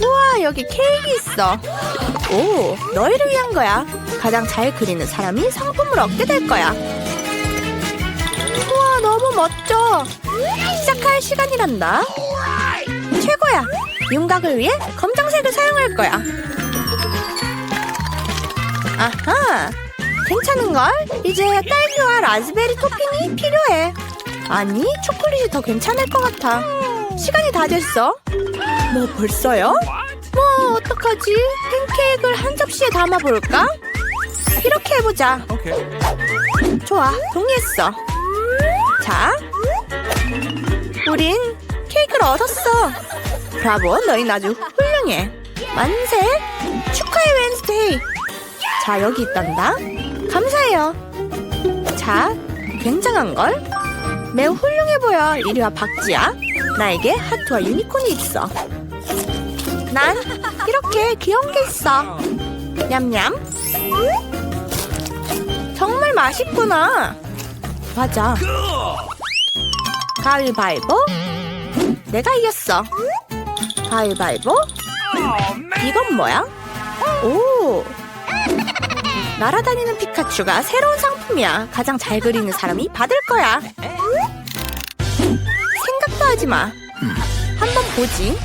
우와, 여기 케이크 있어. 오, 너희를 위한 거야. 가장 잘 그리는 사람이 상품을 얻게 될 거야. 우와, 너무 멋져. 시작할 시간이란다. 최고야. 윤곽을 위해 검정색을 사용할 거야. 아하, 괜찮은걸? 이제 딸기와 라즈베리 토핑이 필요해. 아니, 초콜릿이 더 괜찮을 것 같아. 시간이 다 됐어. 뭐 벌써요? 뭐 어떡하지? 팬케이크를 한 접시에 담아볼까? 이렇게 해보자. 좋아, 동의했어. 자, 우린 케이크를 얻었어. 브라보, 너희 아주 훌륭해. 만세! 축하해, 웬스데이. 자, 여기 있단다. 감사해요. 자, 굉장한걸? 매우 훌륭해 보여. 이리 와, 박지야. 나에게 하트와 유니콘이 있어. 난 이렇게 귀여운 게 있어. 냠냠. 정말 맛있구나. 맞아. 가위바위보. 내가 이겼어. 가위바위보. 이건 뭐야? 오. 날아다니는 피카츄가 새로운 상품이야. 가장 잘 그리는 사람이 받을 거야. 생각도 하지 마. 한번 보지.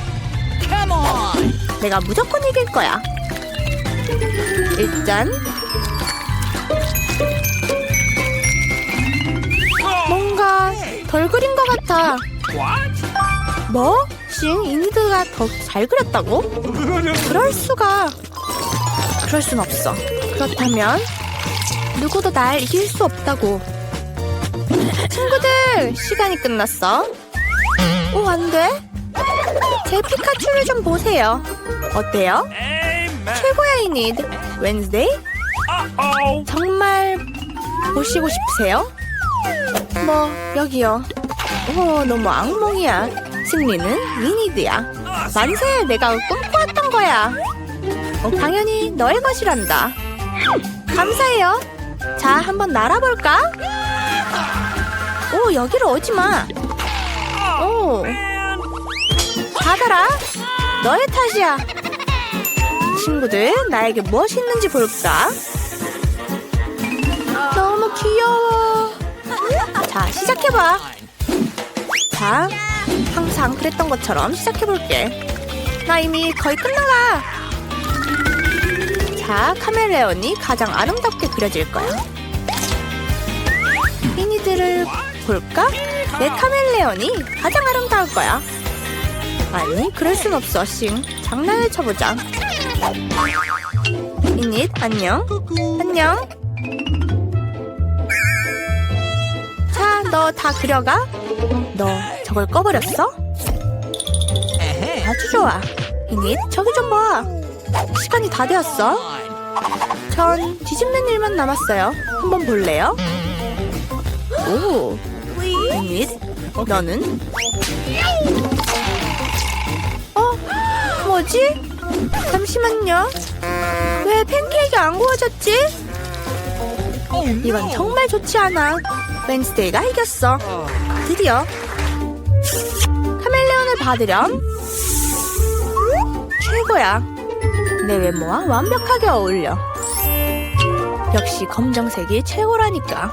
내가 무조건 이길 거야. 일단 뭔가 덜 그린 것 같아. 뭐? 싱 이니드가 더 잘 그렸다고? 그럴 수가. 그럴 순 없어. 그렇다면 누구도 날 이길 수 없다고. 친구들 시간이 끝났어. 오, 안 돼. 제 피카츄를 좀 보세요. 어때요? 최고야 이니드. 웬즈데이? 정말 보시고 싶으세요? 뭐 여기요. 오 너무 악몽이야. 승리는 위니드야. 만세 내가 꿈꿔왔던 거야. 어, 당연히 너의 것이란다. 감사해요. 자 한번 날아볼까? 오 여기로 오지 마. 오. 받아라. 너의 탓이야. 친구들, 나에게 무엇이 있는지 볼까? 너무 귀여워. 자, 시작해봐. 자, 항상 그랬던 것처럼 시작해볼게. 나 이미 거의 끝나가. 자, 카멜레온이 가장 아름답게 그려질 거야. 미니들을 볼까? 내 카멜레온이 가장 아름다울 거야. 아니, 그럴 순 없어, 싱. 장난을 쳐보자. 이닛, 안녕. 안녕. 자, 너 다 그려가? 너 저걸 꺼버렸어? 아주 좋아. 이닛, 저기 좀 봐. 시간이 다 되었어. 전 뒤집는 일만 남았어요. 한번 볼래요? 오, 이닛, 너는? 뭐지? 잠시만요. 왜 팬케이크 안 구워졌지? 이건 정말 좋지 않아. 웬스데이가 이겼어. 드디어 카멜레온을 받으렴. 최고야. 내 외모와 완벽하게 어울려. 역시 검정색이 최고라니까.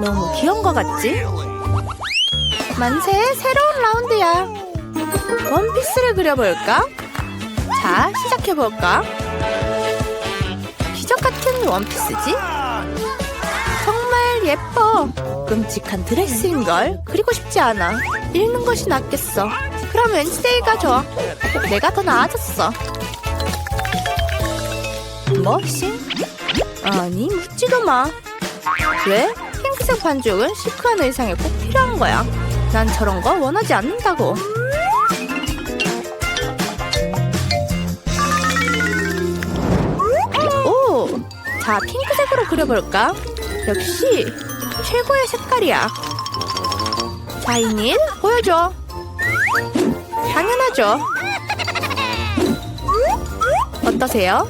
너무 귀여운 것 같지? 만세 새로운 라운드야. 원피스를 그려볼까? 자, 시작해볼까? 기적 같은 원피스지? 정말 예뻐. 끔찍한 드레스인걸. 그리고 싶지 않아. 읽는 것이 낫겠어. 그럼 웬스데이가 좋아. 내가 더 나아졌어. 뭐, 싱? 아니, 묻지도 마. 왜? 핑크색 반죽은 시크한 의상에 꼭 필요한 거야. 난 저런 거 원하지 않는다고. 자, 핑크색으로 그려볼까? 역시 최고의 색깔이야. 자, 이닛 보여줘. 당연하죠. 어떠세요?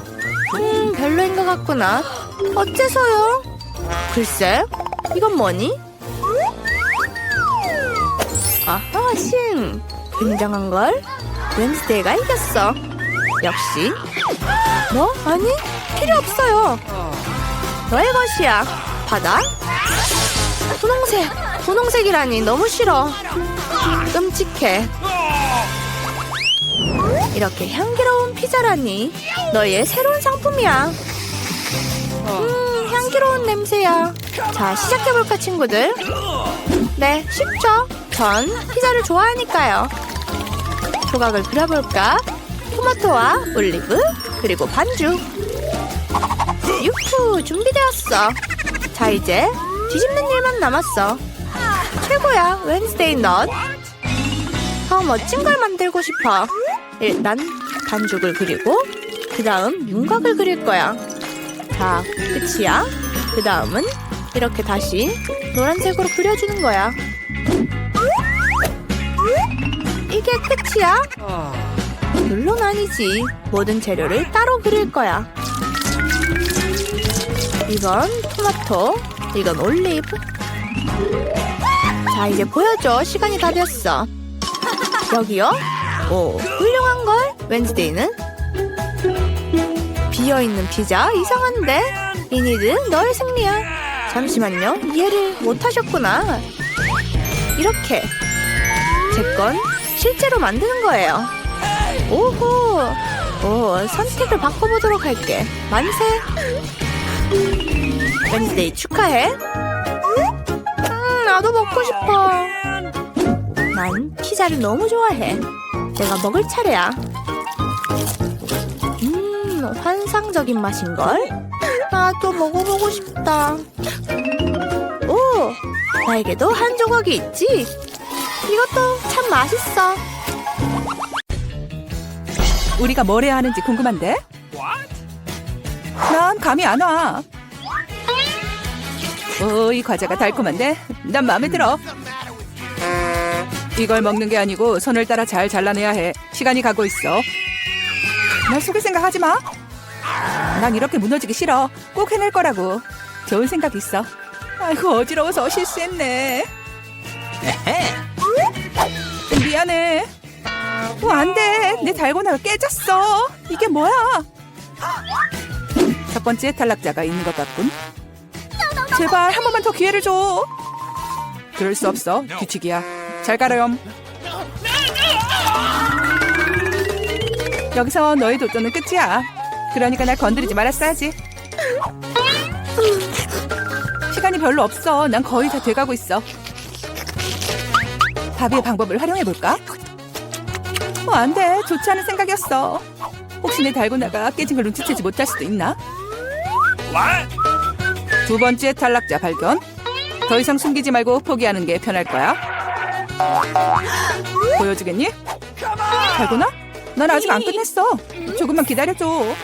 음, 별로인 것 같구나. 어째서요? 글쎄, 이건 뭐니? 아하, 싱. 굉장한걸? 웬스데이가 이겼어. 역시. 뭐? 아니, 필요 없어요. 너의 것이야. 받아. 분홍색. 분홍색이라니 너무 싫어. 끔찍해. 이렇게 향기로운 피자라니. 너의 새로운 상품이야. 음, 향기로운 냄새야. 자, 시작해볼까, 친구들? 네, 쉽죠? 전 피자를 좋아하니까요. 조각을 그려볼까? 토마토와 올리브, 그리고 반죽. 유후, 준비되었어. 자, 이제 뒤집는 일만 남았어. 최고야, 웬스데이 넛. 더 멋진 걸 만들고 싶어. 일단 반죽을 그리고 그 다음 윤곽을 그릴 거야. 자, 끝이야. 그 다음은 이렇게 다시 노란색으로 그려주는 거야. 이게 끝이야? 물론 아니지. 모든 재료를 따로 그릴 거야. 이건 토마토, 이건 올리브. 자, 이제 보여줘. 시간이 다 됐어. 여기요? 오, 훌륭한 걸. 웬즈데이는 비어 있는 피자 이상한데. 이니드 너의 승리야. 잠시만요. 이해를 못 하셨구나. 이렇게 제 건 실제로 만드는 거예요. 오호. 오, 선택을 바꿔보도록 할게. 만세. 웬즈데이 축하해. 음, 나도 먹고 싶어. 난 피자를 너무 좋아해. 내가 먹을 차례야. 음, 환상적인 맛인걸? 나도 먹어보고 싶다. 오, 나에게도 한 조각이 있지? 이것도 참 맛있어. 우리가 뭘 해야 하는지 궁금한데? 난 감이 안 와. 오, 이 과자가 달콤한데? 난 마음에 들어. 이걸 먹는 게 아니고 손을 따라 잘 잘라내야 해. 시간이 가고 있어. 날 속일 생각 하지 마. 난 이렇게 무너지기 싫어. 꼭 해낼 거라고. 좋은 생각 있어. 아이고, 어지러워서 실수했네. 미안해. 어, 안 돼. 내 달고나가 깨졌어. 이게 뭐야? 첫 번째 탈락자가 있는 것 같군. 제발 한 번만 더 기회를 줘. 그럴 수 없어. 규칙이야. 잘 가렴. 여기서 너의 도전은 끝이야. 그러니까 날 건드리지 말았어야지. 시간이 별로 없어. 난 거의 다 돼가고 있어. 밥의 방법을 활용해 볼까? 어, 안 돼. 좋지 않은 생각이었어. 혹시 내 달고나가 깨진 걸 눈치채지 못할 수도 있나? 두 번째 탈락자 발견. 더 이상 숨기지 말고 포기하는 게 편할 거야. 보여주겠니? 달고나? 난 아직 안 끝냈어. 조금만 기다려줘.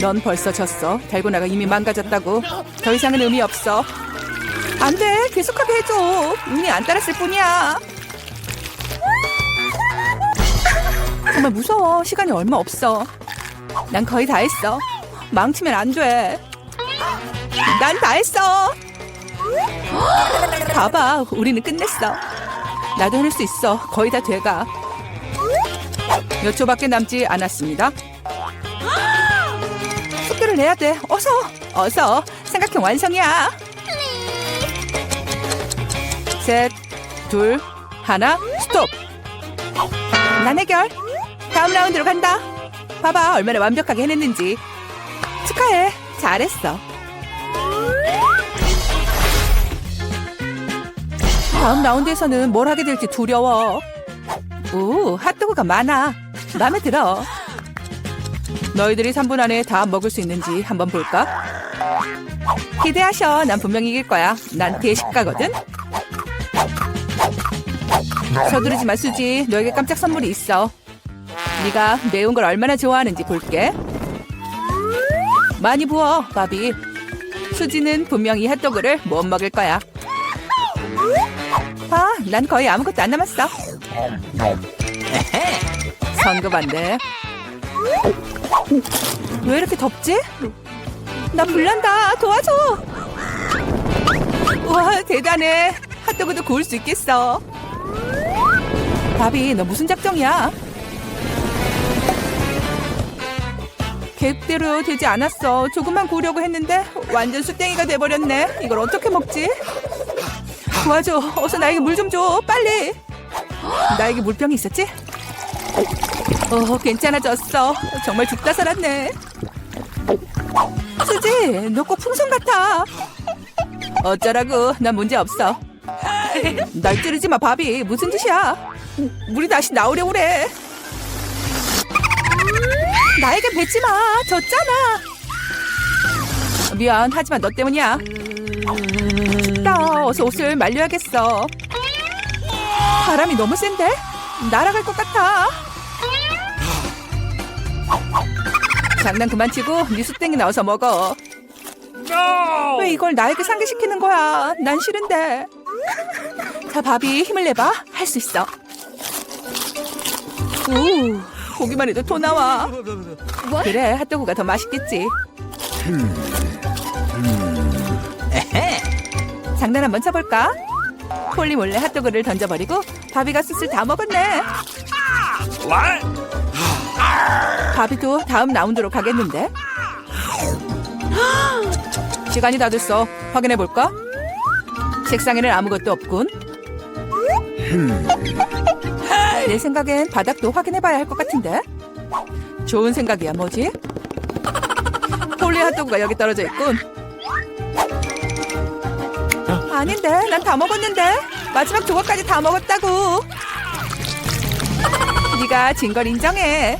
넌 벌써 졌어. 달고나가 이미 망가졌다고. 더 이상은 의미 없어. 안 돼. 계속하게 해줘. 운이 안 따랐을 뿐이야. 정말 무서워. 시간이 얼마 없어. 난 거의 다 했어. 망치면 안 돼. 난 다 했어. 봐봐, 우리는 끝냈어. 나도 해낼 수 있어. 거의 다 돼가. 몇 초밖에 남지 않았습니다. 숙제를 내야 돼. 어서, 어서. 삼각형 완성이야. 셋, 둘, 하나, 스톱. 난 해결. 다음 라운드로 간다. 봐봐, 얼마나 완벽하게 해냈는지. 축하해. 잘했어. 다음 라운드에서는 뭘 하게 될지 두려워. 오, 핫도그가 많아. 마음에 들어. 너희들이 3분 안에 다 먹을 수 있는지 한번 볼까? 기대하셔. 난 분명 이길 거야. 난 대식가거든. 서두르지 마, 수지. 너에게 깜짝 선물이 있어. 네가 매운 걸 얼마나 좋아하는지 볼게. 많이 부어, 바비. 수지는 분명히 핫도그를 못 먹을 거야. 아, 난 거의 아무것도 안 남았어. 성급한데. 왜 이렇게 덥지? 나 불난다. 도와줘. 우와, 대단해. 핫도그도 구울 수 있겠어. 바비, 너 무슨 작정이야? 계획대로 되지 않았어. 조금만 구우려고 했는데 완전 수땡이가 돼버렸네. 이걸 어떻게 먹지? 도와줘. 어서 나에게 물 좀 줘. 빨리. 나에게 물병이 있었지? 어, 괜찮아졌어. 정말 죽다 살았네. 수지, 너 꼭 풍선 같아. 어쩌라고? 난 문제 없어. 날 찌르지 마, 바비. 무슨 짓이야? 물이 다시 나오려고 그래. 나에게 뱉지 마. 졌잖아. 미안. 하지만 너 때문이야. 춥다. 어서 옷을 말려야겠어. 바람이 너무 센데? 날아갈 것 같아. 장난 그만 치고 네 수땡이 나와서 먹어. 왜 이걸 나에게 상기시키는 거야? 난 싫은데. 자, 바비 힘을 내봐. 할 수 있어. 우, 보기만 해도 토 나와. 그래, 핫도그가 더 맛있겠지. 장난 한번 쳐볼까? 폴리 몰래 핫도그를 던져버리고 바비가 숯을 다 먹었네. 바비도 다음 라운드로 가겠는데? 시간이 다 됐어. 확인해 볼까? 책상에는 아무것도 없군. 내 생각엔 바닥도 확인해 봐야 할 것 같은데? 좋은 생각이야, 뭐지? 폴리 핫도그가 여기 떨어져 있군. 아닌데, 난 다 먹었는데. 마지막 조각까지 다 먹었다고. 네가 진 걸 인정해.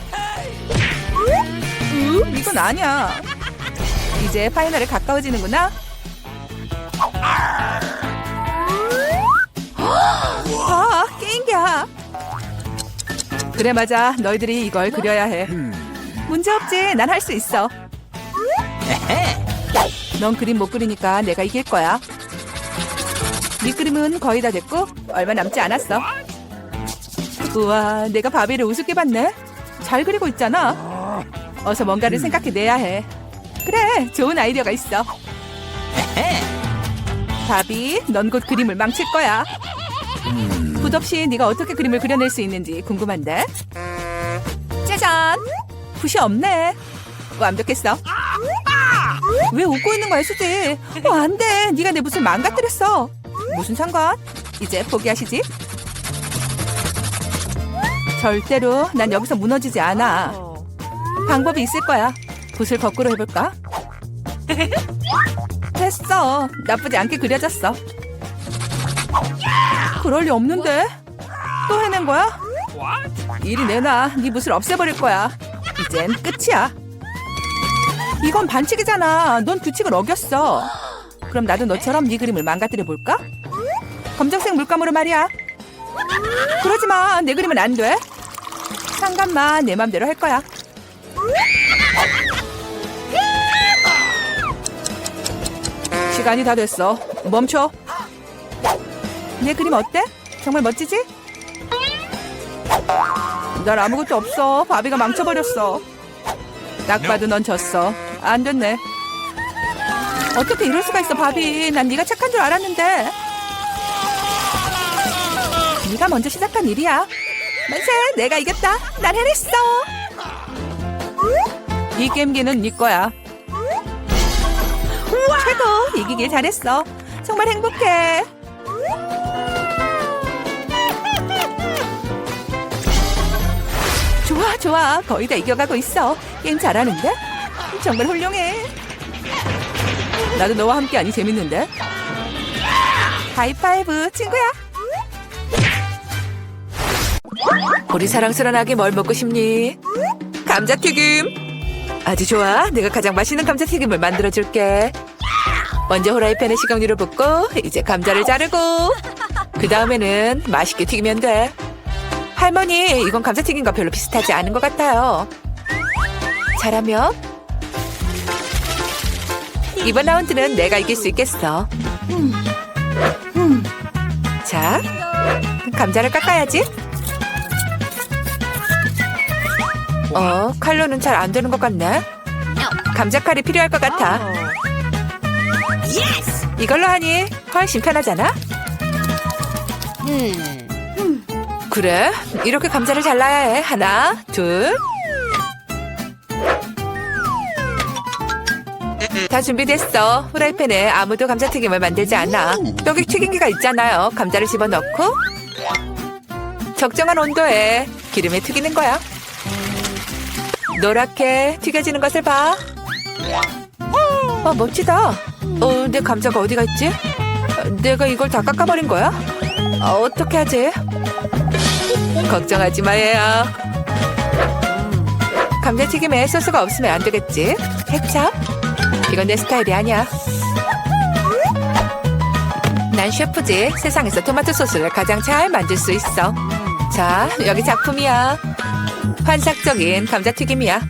으, 이건 아니야. 이제 파이널에 가까워지는구나. 아, 게임기야. 그래 맞아. 너희들이 이걸 그려야 해. 문제 없지. 난 할 수 있어. 넌 그림 못 그리니까 내가 이길 거야. 네 그림은 거의 다 됐고 얼마 남지 않았어. 우와, 내가 바비를 우습게 봤네. 잘 그리고 있잖아. 어서 뭔가를 생각해내야 해. 그래, 좋은 아이디어가 있어. 바비, 넌 곧 그림을 망칠 거야. 붓 없이 네가 어떻게 그림을 그려낼 수 있는지 궁금한데. 짜잔, 붓이 없네. 완벽했어. 왜 웃고 있는 거야, 수지? 어, 안 돼. 네가 내 붓을 망가뜨렸어. 무슨 상관? 이제 포기하시지? 절대로 난 여기서 무너지지 않아. 방법이 있을 거야. 붓을 거꾸로 해볼까? 됐어. 나쁘지 않게 그려졌어. 그럴 리 없는데? 또 해낸 거야? 이리 내놔. 네 붓을 없애버릴 거야. 이젠 끝이야. 이건 반칙이잖아. 넌 규칙을 어겼어. 그럼 나도 너처럼 네 그림을 망가뜨려 볼까? 검정색 물감으로 말이야. 그러지 마. 내 그림은 안 돼. 상관마. 내 맘대로 할 거야. 시간이 다 됐어. 멈춰. 내 그림 어때? 정말 멋지지? 난 아무것도 없어. 바비가 망쳐버렸어. 딱 봐도 넌 졌어. 안 됐네. 어떻게 이럴 수가 있어, 바비. 난 네가 착한 줄 알았는데. 네가 먼저 시작한 일이야. 만세, 내가 이겼다. 난 해냈어. 이 게임기는 네 거야. 최고, 이기길 잘했어. 정말 행복해. 좋아, 좋아. 거의 다 이겨가고 있어. 게임 잘하는데? 정말 훌륭해. 나도 너와 함께하니 재밌는데? 하이파이브, 친구야. 우리 사랑스러운 아기 뭘 먹고 싶니? 감자튀김. 아주 좋아. 내가 가장 맛있는 감자튀김을 만들어줄게. 먼저 후라이팬에 식용유를 붓고 이제 감자를 자르고 그 다음에는 맛있게 튀기면 돼. 할머니, 이건 감자튀김과 별로 비슷하지 않은 것 같아요. 잘하면 이번 라운드는 내가 이길 수 있겠어. 음. 음. 자, 감자를 깎아야지. 어, 칼로는 잘 안 되는 것 같네. 감자 칼이 필요할 것 같아. 이걸로 하니 훨씬 편하잖아. 그래? 이렇게 감자를 잘라야 해. 하나, 둘. 다 준비됐어. 후라이팬에 아무도 감자튀김을 만들지 않아. 여기 튀김기가 있잖아요. 감자를 집어넣고 적정한 온도에 기름에 튀기는 거야. 노랗게 튀겨지는 것을 봐. 아, 멋지다. 어, 내 감자가 어디가 있지? 어, 내가 이걸 다 깎아버린 거야? 아, 어떻게 하지? 걱정하지 마, 얘야. 감자튀김에 소스가 없으면 안 되겠지? 케찹? 이건 내 스타일이 아니야. 난 셰프지. 세상에서 토마토 소스를 가장 잘 만들 수 있어. 자, 여기 작품이야. 환상적인 감자튀김이야.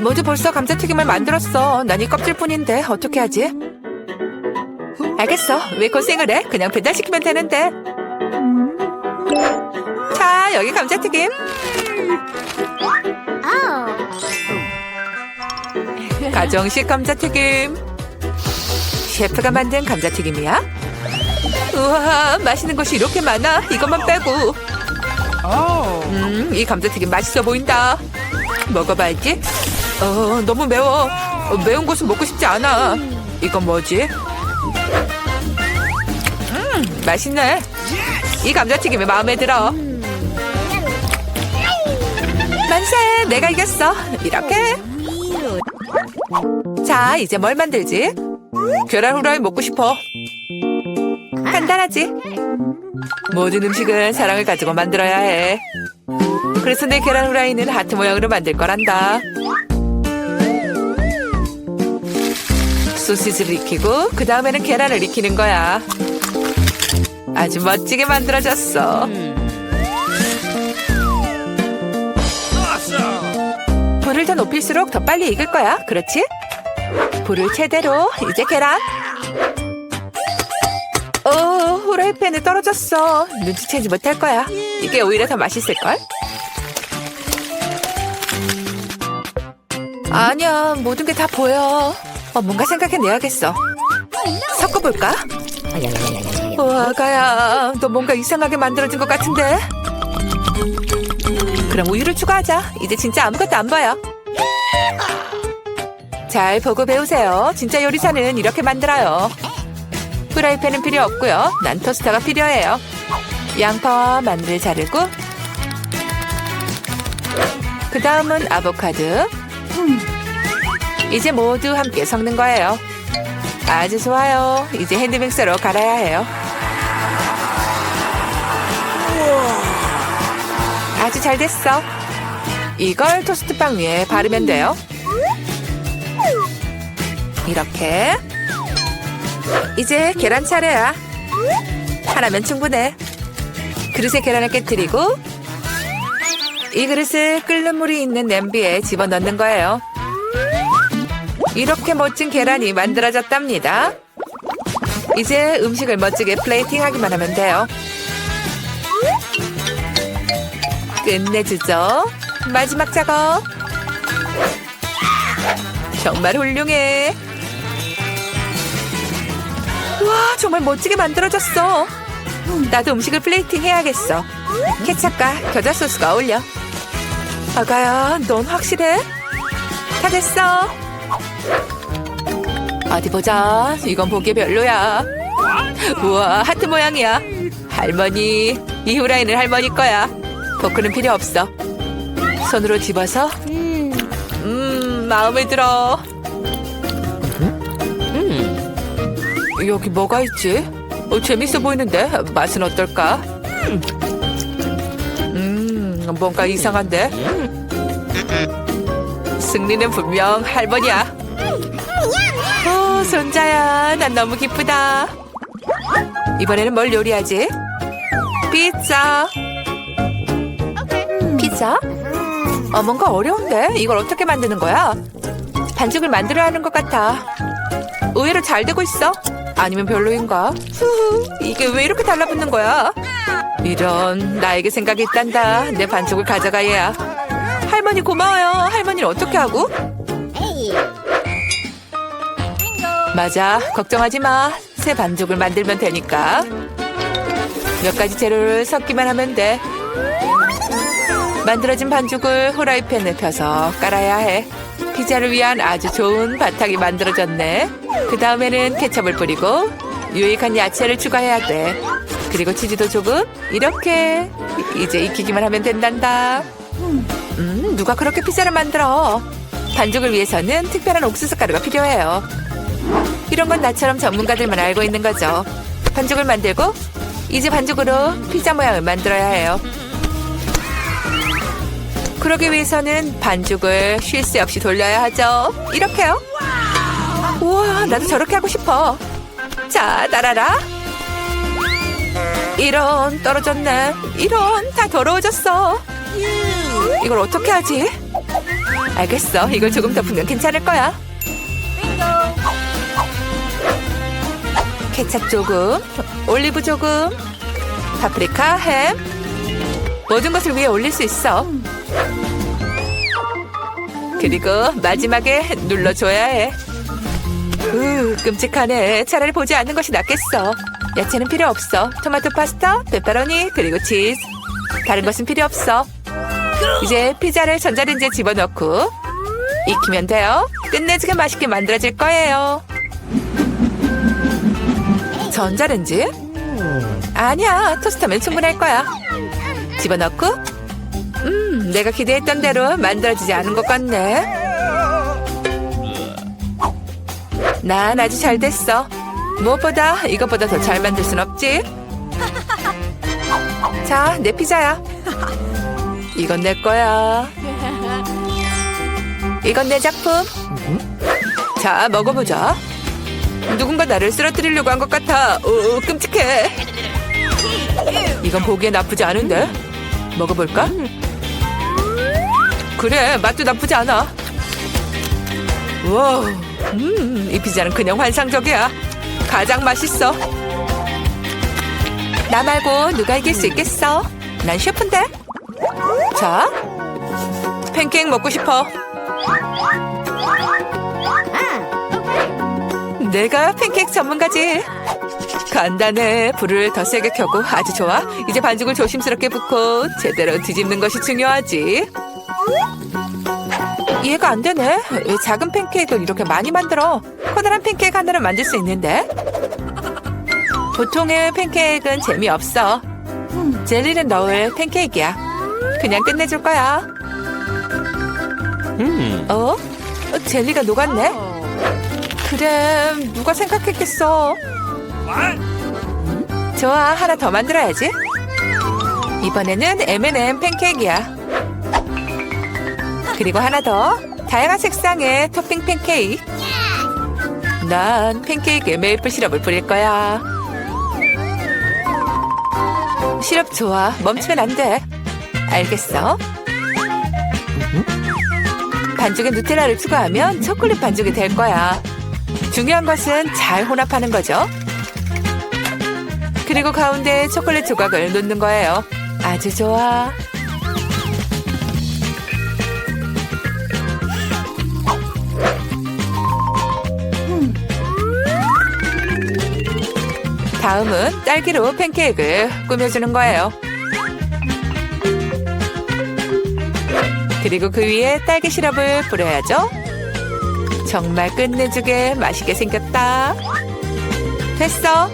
모두 벌써 감자튀김을 만들었어. 난 이 껍질뿐인데 어떻게 하지? 알겠어. 왜 고생을 해? 그냥 배달시키면 되는데. 자, 여기 감자튀김. 가정식 감자튀김. 셰프가 만든 감자튀김이야? 우와, 맛있는 것이 이렇게 많아. 이것만 빼고. 음, 이 감자튀김 맛있어 보인다. 먹어봐야지. 어, 너무 매워. 어, 매운 것은 먹고 싶지 않아. 이건 뭐지? 음, 맛있네. 이 감자튀김이 마음에 들어. 만세! 내가 이겼어. 이렇게. 자, 이제 뭘 만들지? 계란 후라이 먹고 싶어. 간단하지? 모든 음식은 사랑을 가지고 만들어야 해. 그래서 내 계란 후라이는 하트 모양으로 만들 거란다. 소시지를 익히고 그 다음에는 계란을 익히는 거야. 아주 멋지게 만들어졌어. 불을 더 높일수록 더 빨리 익을 거야. 그렇지? 불을 최대로 이제 계란. 어, 후라이팬에 떨어졌어. 눈치채지 못할 거야. 이게 오히려 더 맛있을 걸? 아니야, 모든 게 다 보여. 어, 뭔가 생각해내야겠어. 섞어볼까? 우와, 가야, 너 뭔가 이상하게 만들어진 것 같은데? 그럼 우유를 추가하자. 이제 진짜 아무것도 안 보여. 잘 보고 배우세요. 진짜 요리사는 이렇게 만들어요. 프라이팬은 필요 없고요. 난 토스터가 필요해요. 양파와 마늘을 자르고 그 다음은 아보카도 이제 모두 함께 섞는 거예요. 아주 좋아요. 이제 핸드믹서로 갈아야 해요. 아주 잘 됐어. 이걸 토스트빵 위에 바르면 돼요. 이렇게. 이제 계란 차례야. 하나면 충분해. 그릇에 계란을 깨뜨리고 이 그릇을 끓는 물이 있는 냄비에 집어넣는 거예요. 이렇게 멋진 계란이 만들어졌답니다. 이제 음식을 멋지게 플레이팅하기만 하면 돼요. 끝내주죠. 마지막 작업. 정말 훌륭해. 와, 정말 멋지게 만들어졌어. 나도 음식을 플레이팅 해야겠어. 케찹과 겨자 소스가 어울려. 아가야, 넌 확실해? 다 됐어. 어디 보자. 이건 보기 별로야. 우와, 하트 모양이야. 할머니, 이 후라이는 할머니 거야. 포크는 필요 없어. 손으로 집어서. 음, 마음에 들어. 음, 여기 뭐가 있지? 어, 재밌어 보이는데 맛은 어떨까? 음, 뭔가 이상한데. 승리는 분명 할머니야. 어, 손자야, 난 너무 기쁘다. 이번에는 뭘 요리하지? 피자. 피자? 어, 뭔가 어려운데? 이걸 어떻게 만드는 거야? 반죽을 만들어야 하는 것 같아. 의외로 잘 되고 있어. 아니면 별로인가? 후후, 이게 왜 이렇게 달라붙는 거야? 이런, 나에게 생각이 있단다. 내 반죽을 가져가, 얘야. 할머니 고마워요. 할머니는 어떻게 하고? 맞아. 걱정하지 마. 새 반죽을 만들면 되니까. 몇 가지 재료를 섞기만 하면 돼. 만들어진 반죽을 후라이팬에 펴서 깔아야 해. 피자를 위한 아주 좋은 바탕이 만들어졌네. 그 다음에는 케첩을 뿌리고 유익한 야채를 추가해야 돼. 그리고 치즈도 조금 이렇게 이제 익히기만 하면 된단다. 음, 누가 그렇게 피자를 만들어? 반죽을 위해서는 특별한 옥수수 가루가 필요해요. 이런 건 나처럼 전문가들만 알고 있는 거죠. 반죽을 만들고 이제 반죽으로 피자 모양을 만들어야 해요. 그러기 위해서는 반죽을 쉴 새 없이 돌려야 하죠. 이렇게요. 우와, 나도 저렇게 하고 싶어. 자, 따라라. 이런, 떨어졌네. 이런, 다 더러워졌어. 이걸 어떻게 하지? 알겠어. 이걸 조금 더 풀면 괜찮을 거야. 케찹 조금, 올리브 조금, 파프리카, 햄. 모든 것을 위에 올릴 수 있어. 그리고 마지막에 눌러줘야 해. 으, 끔찍하네. 차라리 보지 않는 것이 낫겠어. 야채는 필요 없어. 토마토 파스타, 페퍼로니, 그리고 치즈. 다른 것은 필요 없어. 이제 피자를 전자레인지에 집어넣고 익히면 돼요. 끝내주게 맛있게 만들어질 거예요. 전자레인지? 아니야, 토스터면 충분할 거야. 집어넣고 음, 내가 기대했던 대로 만들어지지 않은 것 같네. 난 아주 잘 됐어. 무엇보다 이것보다 더 잘 만들 순 없지. 자, 내 피자야. 이건 내 거야. 이건 내 작품. 자, 먹어보자. 누군가 나를 쓰러뜨리려고 한 것 같아. 오, 끔찍해. 이건 보기에 나쁘지 않은데. 먹어볼까? 그래, 맛도 나쁘지 않아. 와, 음, 이 피자는 그냥 환상적이야. 가장 맛있어. 나 말고 누가 이길 수 있겠어? 난 셰프인데. 자, 팬케이크 먹고 싶어. 내가 팬케이크 전문가지. 간단해. 불을 더 세게 켜고 아주 좋아. 이제 반죽을 조심스럽게 붓고 제대로 뒤집는 것이 중요하지. 이해가 안 되네. 왜 작은 팬케이크를 이렇게 많이 만들어? 커다란 팬케이크 하나를 만들 수 있는데. 보통의 팬케이크는 재미없어. 젤리를 넣을 팬케이크야. 그냥 끝내줄 거야. 어? 어, 젤리가 녹았네? 그래, 누가 생각했겠어. 좋아, 하나 더 만들어야지. 이번에는 M&M 팬케이크야. 그리고 하나 더. 다양한 색상의 토핑 팬케이크. 난 팬케이크에 메이플 시럽을 뿌릴 거야. 시럽 좋아. 멈추면 안 돼. 알겠어. 반죽에 누텔라를 추가하면 초콜릿 반죽이 될 거야. 중요한 것은 잘 혼합하는 거죠. 그리고 가운데 초콜릿 조각을 놓는 거예요. 아주 좋아. 다음은 딸기로 팬케이크를 꾸며주는 거예요. 그리고 그 위에 딸기 시럽을 뿌려야죠. 정말 끝내주게 맛있게 생겼다. 됐어.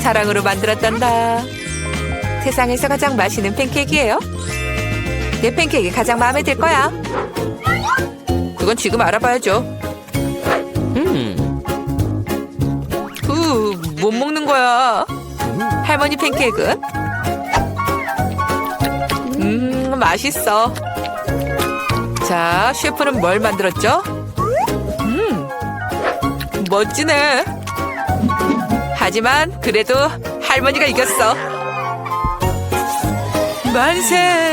사랑으로 만들었단다. 세상에서 가장 맛있는 팬케이크예요. 내 팬케이크 가장 마음에 들 거야. 그건 지금 알아봐야죠. 거야. 할머니 팬케이크. 음, 맛있어. 자, 셰프는 뭘 만들었죠? 음, 멋지네. 하지만 그래도 할머니가 이겼어. 만세!